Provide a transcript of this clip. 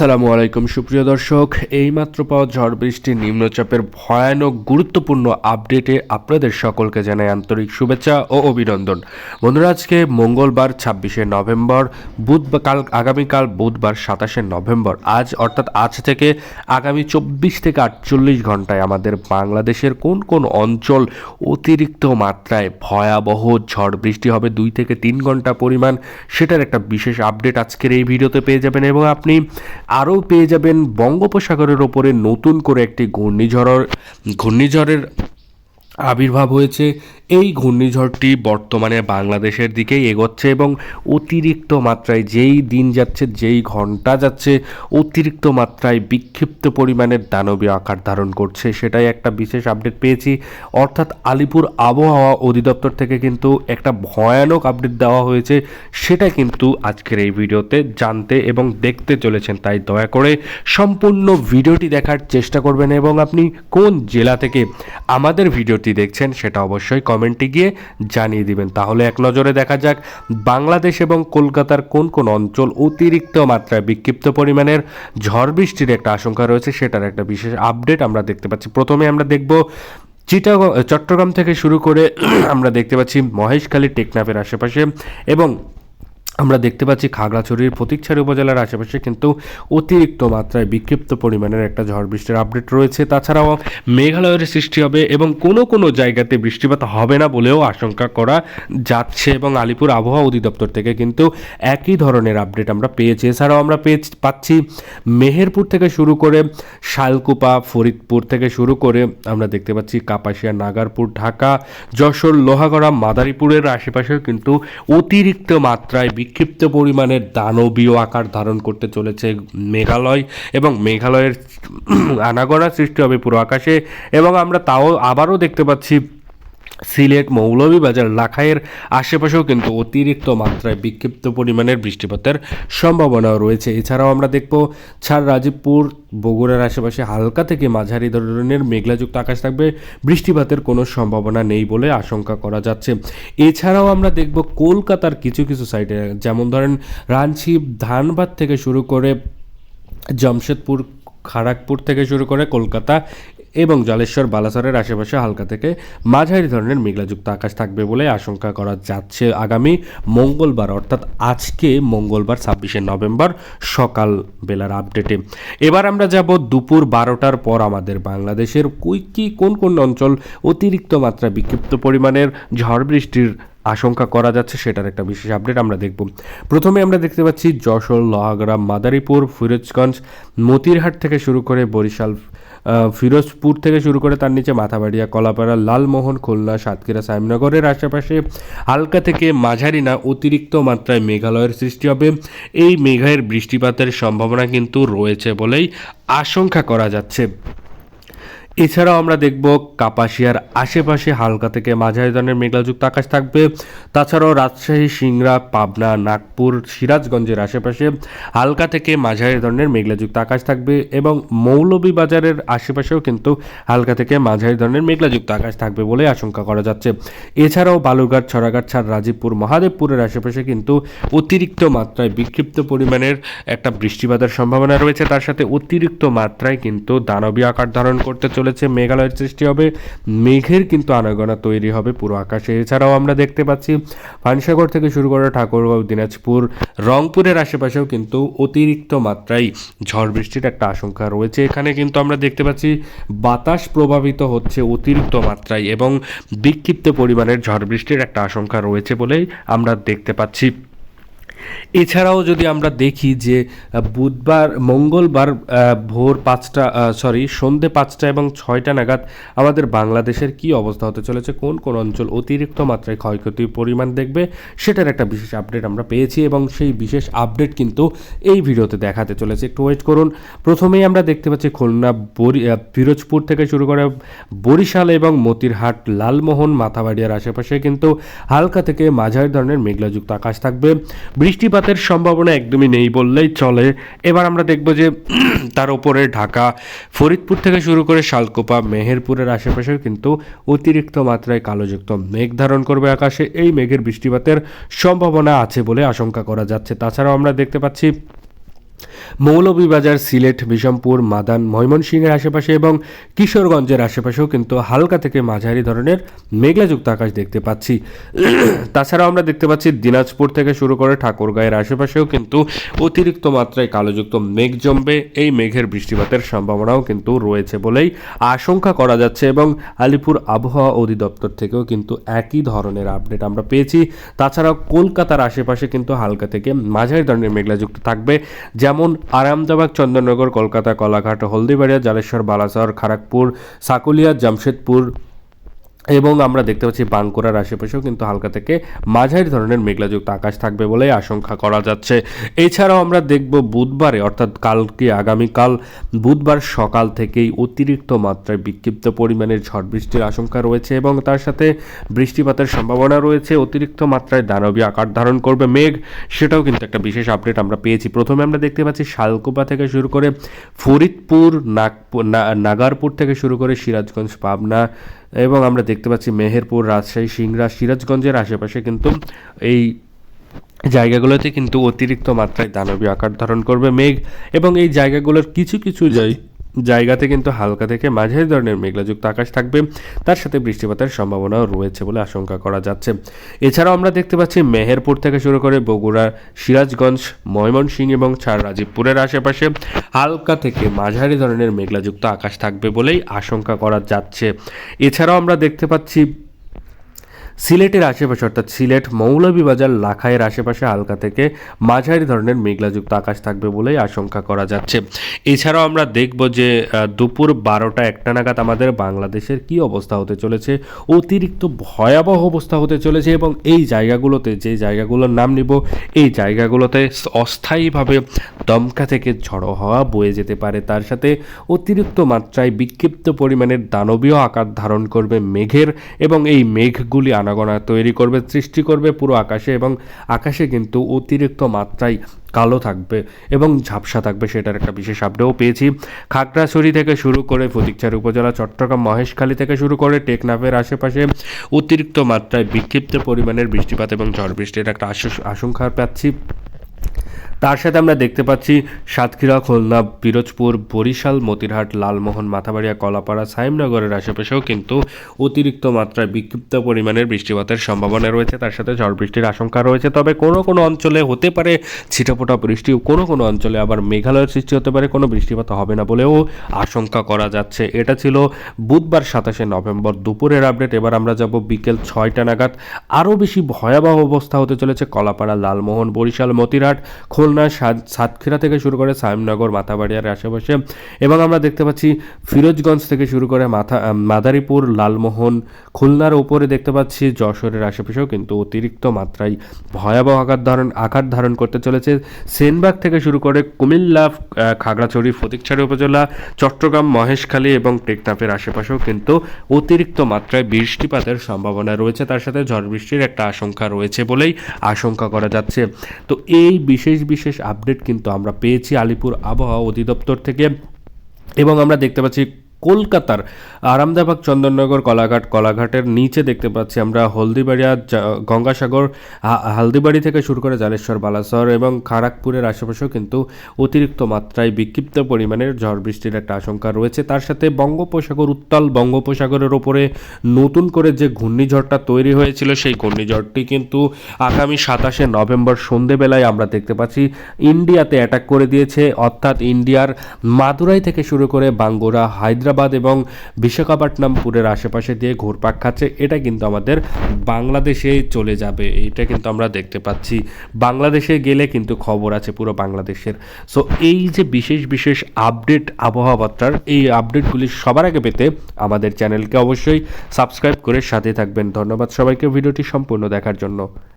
আসসালামু আলাইকুম, সুপ্রিয় দর্শক। এইমাত্র পাওয়া ঝড় বৃষ্টির নিম্নচাপের ভয়ানক গুরুত্বপূর্ণ আপডেটে আপনাদের সকলকে জানাই আন্তরিক শুভেচ্ছা ও অভিনন্দন। বন্ধুরা, আজকে মঙ্গলবার, ছাব্বিশে নভেম্বর, বুধবার, কাল, আগামীকাল বুধবার, সাতাশে নভেম্বর। আজ, অর্থাৎ আজ থেকে আগামী চব্বিশ থেকে আটচল্লিশ ঘন্টায় আমাদের বাংলাদেশের কোন কোন অঞ্চল অতিরিক্ত মাত্রায় ভয়াবহ ঝড় বৃষ্টি হবে, দুই থেকে তিন ঘণ্টা পরিমাণ, সেটার একটা বিশেষ আপডেট আজকের এই ভিডিওতে পেয়ে যাবেন। এবং আপনি আরও পেয়ে যাবেন বঙ্গোপসাগরের ওপরে নতুন করে একটি ঘূর্ণিঝড়ের ঘূর্ণিঝড়ের আবির্ভাব হয়েছে। এই ঘূর্ণিঝড়টি বর্তমানে বাংলাদেশের দিকেই এগোচ্ছে এবং অতিরিক্ত মাত্রায় যেই দিন যাচ্ছে, যেই ঘণ্টা যাচ্ছে, অতিরিক্ত মাত্রায় বিক্ষিপ্ত পরিমাণের দানবীয় আকার ধারণ করছে। সেটাই একটা বিশেষ আপডেট পেয়েছি। অর্থাৎ আলিপুর আবহাওয়া অধিদপ্তর থেকে কিন্তু একটা ভয়ানক আপডেট দেওয়া হয়েছে। সেটা কিন্তু আজকের এই ভিডিওতে জানতে এবং দেখতে চলেছেন। তাই দয়া করে সম্পূর্ণ ভিডিওটি দেখার চেষ্টা করবেন এবং আপনি কোন জেলা থেকে আমাদের ভিডিওটি দেখছেন সেটা অবশ্যই কমেন্টে গিয়ে জানিয়ে দিবেন। তাহলে এক নজরে দেখা যাক বাংলাদেশ এবং কলকাতার কোন কোন অঞ্চল অতিরিক্ত মাত্রায় বিক্ষিপ্ত পরিমাণের ঝড় বৃষ্টির একটা আশঙ্কা রয়েছে, সেটার একটা বিশেষ আপডেট আমরা দেখতে পাচ্ছি। প্রথমে আমরা দেখব চিটাগং, চট্টগ্রাম থেকে শুরু করে আমরা দেখতে পাচ্ছি মহেশখালী, টেকনাফের আশেপাশে এবং আমরা দেখতে পাচ্ছি খাগড়াছড়ির প্রতীকছড়ি উপজেলার আশেপাশে কিন্তু অতিরিক্ত মাত্রায় বিক্ষিপ্ত পরিমাণের একটা ঝড় বৃষ্টির আপডেট রয়েছে। তাছাড়াও মেঘালয়ের সৃষ্টি হবে এবং কোনো কোনো জায়গাতে বৃষ্টিপাত হবে না বলেও আশঙ্কা করা যাচ্ছে এবং আলিপুর আবহাওয়া অধিদপ্তর থেকে কিন্তু একই ধরনের আপডেট আমরা পেয়েছি। এছাড়াও আমরা পেয়ে পাচ্ছি মেহেরপুর থেকে শুরু করে শালকুপা, ফরিদপুর থেকে শুরু করে আমরা দেখতে পাচ্ছি কাপাসিয়া, নাগারপুর, ঢাকা, যশোর, লোহাগড়া, মাদারীপুরের আশেপাশেও কিন্তু অতিরিক্ত মাত্রায় বিক্ষিপ্ত পরিমাণের দানবীয় আকার ধারণ করতে চলেছে মেঘালয় এবং মেঘালয়ের আনাগোনা সৃষ্টি হবে পুরো আকাশে এবং আমরা তাও আবারও দেখতে পাচ্ছি সিলেট মৌলভীবাজার লাখাইয়ের আশেপাশেও কিন্তু অতিরিক্ত মাত্রায় বিক্ষিপ্ত পরিমাণের বৃষ্টিপাতের সম্ভাবনাও রয়েছে। এছাড়াও আমরা দেখব ছাড় রাজীবপুর, বগুড়ার আশেপাশে হালকা থেকে মাঝারি ধরনের মেঘলাযুক্ত আকাশ থাকবে। বৃষ্টিপাতের কোনো সম্ভাবনা নেই বলে আশঙ্কা করা যাচ্ছে। এছাড়াও আমরা দেখব কলকাতার কিছু কিছু সাইডে, যেমন ধরেন রাঞ্চি ধানবাদ থেকে শুরু করে জামশেদপুর খড়গপুর থেকে শুরু করে কলকাতা এবং জলেশ্বর বালাসরের আশেপাশে হালকা থেকে মাঝারি ধরনের মেঘলাযুক্ত আকাশ থাকবে বলে আশঙ্কা করা যাচ্ছে আগামী মঙ্গলবার, অর্থাৎ আজকে মঙ্গলবার ছাব্বিশে নভেম্বর সকাল বেলার আপডেটে। এবার আমরা যাব দুপুর বারোটার পর আমাদের বাংলাদেশের কই কি, কোন কোন অঞ্চল অতিরিক্ত মাত্রা বিক্ষিপ্ত পরিমাণের ঝড় বৃষ্টির আশঙ্কা করা যাচ্ছে সেটার একটা বিশেষ আপডেট আমরা দেখব। প্রথমে আমরা দেখতে পাচ্ছি যশোর লোহাগ্রাম মাদারীপুর, ফিরোজগঞ্জ, মতিরহাট থেকে শুরু করে বরিশাল ফিরোজপুর থেকে শুরু করে তার নিচে মাথাবাড়িয়া, কলাপাড়া, লালমোহন, খুলনা, সাতক্ষীরা সাহেবনগরের আশেপাশে হালকা থেকে মাঝারি না, অতিরিক্ত মাত্রায় মেঘালয়ের সৃষ্টি হবে। এই মেঘায়ের বৃষ্টিপাতের সম্ভাবনা কিন্তু রয়েছে বলেই আশঙ্কা করা যাচ্ছে। এছাড়াও আমরা দেখব কাপাসিয়ার আশেপাশে হালকা থেকে মাঝারি ধরনের মেঘলাযুক্ত আকাশ থাকবে। তাছাড়াও রাজশাহী, সিংড়া, পাবনা, নাগপুর, সিরাজগঞ্জের আশেপাশে হালকা থেকে মাঝারি ধরনের মেঘলাযুক্ত আকাশ থাকবে এবং মৌলভীবাজারের আশেপাশেও কিন্তু হালকা থেকে মাঝারি ধরনের মেঘলাযুক্ত আকাশ থাকবে বলে আশঙ্কা করা যাচ্ছে। এছাড়াও বালুরঘাট, ছড়াঘাট, ছাড় রাজীবপুর, মহাদেবপুরের আশেপাশে কিন্তু অতিরিক্ত মাত্রায় বিক্ষিপ্ত পরিমাণের একটা বৃষ্টিপাতের সম্ভাবনা রয়েছে। তার সাথে অতিরিক্ত মাত্রায় কিন্তু দানবীয় আকার ধারণ করতে চলেছে মেঘালয়ের সৃষ্টি হবে, মেঘের কিন্তু আনাগোনা তৈরি হবে পুরো আকাশে। এছাড়াও আমরা দেখতে পাচ্ছি, পানসাগর থেকে শুরু করে ঠাকুরগাঁও, দিনাজপুর, রংপুরের আশেপাশেও কিন্তু অতিরিক্ত মাত্রায় ঝড় বৃষ্টির একটা আশঙ্কা রয়েছে। এখানে কিন্তু আমরা দেখতে পাচ্ছি, বাতাস প্রভাবিত হচ্ছে অতিরিক্ত মাত্রায় এবং বিক্ষিপ্ত পরিমাণের ঝড় বৃষ্টির একটা আশঙ্কা রয়েছে বলেই আমরা দেখতে পাচ্ছি। এছাড়াও যদি আমরা দেখি যে বুধবার, মঙ্গলবার ভোর পাঁচটা সরি সন্ধে পাঁচটা এবং ছয়টা নাগাদ আমাদের বাংলাদেশের কি অবস্থা হতে চলেছে, কোন কোন অঞ্চল অতিরিক্ত মাত্রায় ক্ষয়ক্ষতির পরিমাণ দেখবে, সেটার একটা বিশেষ আপডেট আমরা পেয়েছি এবং সেই বিশেষ আপডেট কিন্তু এই ভিডিওতে দেখাতে চলেছে। একটু ওয়েট করুন। প্রথমেই আমরা দেখতে পাচ্ছি খুলনা, বরি ফিরোজপুর থেকে শুরু করে বরিশাল এবং মতিরহাট, লালমোহন, মাথাবাড়িয়ার আশেপাশে কিন্তু হালকা থেকে মাঝারি ধরনের মেঘলাযুক্ত আকাশ থাকবে। বৃষ্টিপাতের সম্ভাবনা একদমই নেই বললেই চলে। এবার আমরা দেখব যে তার উপরে ঢাকা, ফরিদপুর থেকে শুরু করে শালকোপা, মেহেরপুরের আশেপাশেও কিন্তু অতিরিক্ত মাত্রায় কালোযুক্ত মেঘ ধারণ করবে আকাশে। এই মেঘের বৃষ্টিপাতের সম্ভাবনা আছে বলে আশঙ্কা করা যাচ্ছে। তাছাড়াও আমরা দেখতে পাচ্ছি মৌলভীবাজার সিলেট বিষমপুর মাদান, ময়মনসিংহের আশেপাশে এবং কিশোরগঞ্জের আশেপাশেও কিন্তু হালকা থেকে মাঝারি ধরনের মেঘলাযুক্ত আকাশ দেখতে পাচ্ছি। তাছাড়াও আমরা দেখতে পাচ্ছি দিনাজপুর থেকে শুরু করে ঠাকুরগাঁয়ের আশেপাশেও কিন্তু অতিরিক্ত মাত্রায় কালোযুক্ত মেঘ জমবে। এই মেঘের বৃষ্টিপাতের সম্ভাবনাও কিন্তু রয়েছে বলেই আশঙ্কা করা যাচ্ছে এবং আলিপুর আবহাওয়া অধিদপ্তর থেকেও কিন্তু একই ধরনের আপডেট আমরা পেয়েছি। তাছাড়াও কলকাতার আশেপাশে কিন্তু হালকা থেকে মাঝারি ধরনের মেঘলাযুক্ত থাকবে। যেমন আরামদাবাগ চন্দননগর কলকাতা কলাঘাট হলদিবাড়িয়া জালেশ্বর বালাসর খড়গপুর সাকুলিয়া জামশেদপুর এবং আমরা দেখতে পাচ্ছি বাঁকুড়ার আশেপাশেও কিন্তু হালকা থেকে মাঝারি ধরনের মেঘলাযুক্ত আকাশ থাকবে বলে আশঙ্কা করা যাচ্ছে। এছাড়াও আমরা দেখব বুধবারে, অর্থাৎ কালকে, আগামীকাল বুধবার সকাল থেকেই অতিরিক্ত মাত্রায় বিক্ষিপ্ত পরিমাণের ঝড় বৃষ্টির আশঙ্কা রয়েছে এবং তার সাথে বৃষ্টিপাতের সম্ভাবনা রয়েছে। অতিরিক্ত মাত্রায় দানবীয় আকার ধারণ করবে মেঘ, সেটাও কিন্তু একটা বিশেষ আপডেট আমরা পেয়েছি। প্রথমে আমরা দেখতে পাচ্ছি শালকুপা থেকে শুরু করে ফরিদপুর, নাগপুর নাগারপুর থেকে শুরু করে সিরাজগঞ্জ, পাবনা এবং আমরা দেখতে পাচ্ছি মেহেরপুর, রাজশাহী সিংরা সিরাজগঞ্জের আশেপাশে কিন্তু এই জায়গাগুলোতে কিন্তু অতিরিক্ত মাত্রায় দানবীয় আকার ধারণ করবে মেঘ এবং এই জায়গাগুলোর কিছু কিছু জায় জায়গাতে কিন্তু হালকা থেকে মাঝারি ধরনের মেঘলাযুক্ত আকাশ থাকবে। তার সাথে বৃষ্টিপাতের সম্ভাবনাও রয়েছে বলে আশঙ্কা করা যাচ্ছে। এছাড়াও আমরা দেখতে পাচ্ছি মেহেরপুর থেকে শুরু করে বগুড়া, সিরাজগঞ্জ, ময়মনসিংহ এবং ছাড় রাজীবপুরের আশেপাশে হালকা থেকে মাঝারি ধরনের মেঘলাযুক্ত আকাশ থাকবে বলেই আশঙ্কা করা যাচ্ছে। এছাড়াও আমরা দেখতে পাচ্ছি সিলেটের আশেপাশে, অর্থাৎ সিলেট মৌলভীবাজার লাখাইয়ের আশেপাশে হালকা থেকে মাঝারি ধরনের মেঘলাযুক্ত আকাশ থাকবে বলেই আশঙ্কা করা যাচ্ছে। এছাড়াও আমরা দেখব যে দুপুর বারোটা একটা নাগাদ আমাদের বাংলাদেশের কি অবস্থা হতে চলেছে, অতিরিক্ত ভয়াবহ অবস্থা হতে চলেছে এবং এই জায়গাগুলোতে, যে জায়গাগুলোর নাম নিব, এই জায়গাগুলোতে অস্থায়ীভাবে দমকা থেকে ঝড়ো হওয়া বয়ে যেতে পারে। তার সাথে অতিরিক্ত মাত্রায় বিক্ষিপ্ত পরিমাণের দানবীয় আকার ধারণ করবে মেঘের এবং এই মেঘগুলি আনাগোনা তৈরি করবে, সৃষ্টি করবে পুরো আকাশে এবং আকাশে কিন্তু অতিরিক্ত মাত্রায় কালো থাকবে এবং ঝাপসা থাকবে সেটার একটা বিশেষ আপডেটও পেয়েছি। খাগড়াছড়ি থেকে শুরু করে ফতিকচার উপজেলা, চট্টগ্রাম, মহেশখালী থেকে শুরু করে টেকনাফের আশেপাশে অতিরিক্ত মাত্রায় বিক্ষিপ্ত পরিমাণের বৃষ্টিপাত এবং ঝড় বৃষ্টির একটা আশ- আশঙ্কা পাচ্ছি। তার সাথে আমরা দেখতে পাচ্ছি সাতক্ষীরা, খুলনা, পিরোজপুর, বরিশাল, মতিরহাট, লালমোহন, মাথাবাড়িয়া, কলাপাড়া, সাইমনগরের আশেপাশেও কিন্তু অতিরিক্ত মাত্রায় বিক্ষিপ্ত পরিমাণের বৃষ্টিপাতের সম্ভাবনা রয়েছে। তার সাথে ঝড় বৃষ্টির আশঙ্কা রয়েছে, তবে কোনো কোনো অঞ্চলে হতে পারে ছিটাফোটা বৃষ্টি, কোনো কোনো অঞ্চলে আবার মেঘালয়ের সৃষ্টি হতে পারে, কোনো বৃষ্টিপাত হবে না বলেও আশঙ্কা করা যাচ্ছে। এটা ছিল বুধবার সাতাশে নভেম্বর দুপুরের আপডেট। এবার আমরা যাব বিকেল ছয়টা নাগাদ। আরও বেশি ভয়াবহ অবস্থা হতে চলেছে কলাপাড়া, লালমোহন, বরিশাল, মতিরহাট খুলনা সাতক্ষীরা থেকে শুরু করে সাইমনগর মাথাবাড়িয়ার আশেপাশে। এবং আমরা দেখতে পাচ্ছি ফিরোজগঞ্জ থেকে শুরু করে মাথা মাদারীপুর, লালমোহন, খুলনার উপরে দেখতে পাচ্ছি যশোরের আশেপাশেও কিন্তু অতিরিক্ত মাত্রায় ভয়াবহ আকার ধারণ আকার ধারণ করতে চলেছে। সেনবাগ থেকে শুরু করে কুমিল্লা খাগড়াছড়ি, ফটিকছড়ি উপজেলা, চট্টগ্রাম, মহেশখালী এবং টেকনাফের আশেপাশেও কিন্তু অতিরিক্ত মাত্রায় বৃষ্টিপাতের সম্ভাবনা রয়েছে। তার সাথে ঝড় বৃষ্টির একটা আশঙ্কা রয়েছে বলেই আশঙ্কা করা যাচ্ছে। তো এই বিশেষ বিশেষ আপডেট কিন্তু আমরা পেয়েছি আলিপুর আবহাওয়া অধিদপ্তর থেকে এবং আমরা দেখতে পাচ্ছি কলকাতার আরামদাবাগ চন্দননগর কলাঘাট, কলাঘাটের নিচে দেখতে পাচ্ছি আমরা হলদিবাড়িয়া গঙ্গাসাগর হালদিবাড়ি থেকে শুরু করে জালেশ্বর, বালাসর এবং খারাকপুরের আশেপাশেও কিন্তু অতিরিক্ত মাত্রায় বিক্ষিপ্ত পরিমাণের ঝড় বৃষ্টির একটা আশঙ্কা রয়েছে। তার সাথে বঙ্গোপসাগর, উত্তাল বঙ্গোপসাগরের ওপরে নতুন করে যে ঘূর্ণিঝড়টা তৈরি হয়েছিল, সেই ঘূর্ণিঝড়টি কিন্তু আগামী সাতাশে নভেম্বর সন্ধেবেলায় আমরা দেখতে পাচ্ছি। ইন্ডিয়াতে অ্যাটাক করে দিয়েছে, অর্থাৎ ইন্ডিয়ার মাদুরাই থেকে শুরু করে বাঙ্গোরা, হায়দ্রাবাদ এবং বিশাখাপট্টনমপুরের আশেপাশে দিয়ে ঘুরপাক খাচ্ছে। এটা কিন্তু আমাদের বাংলাদেশে চলে যাবে। এটা কিন্তু আমরা দেখতে পাচ্ছি। বাংলাদেশে গেলে কিন্তু খবর আছে পুরো বাংলাদেশের। সো এই যে বিশেষ বিশেষ আপডেট আবহাওয়া বার্তার এই আপডেটগুলি সবার আগে পেতে আমাদের চ্যানেলকে অবশ্যই সাবস্ক্রাইব করে সাথে থাকবেন। ধন্যবাদ সবাইকে। ভিডিওটি সম্পূর্ণ দেখার জন্য।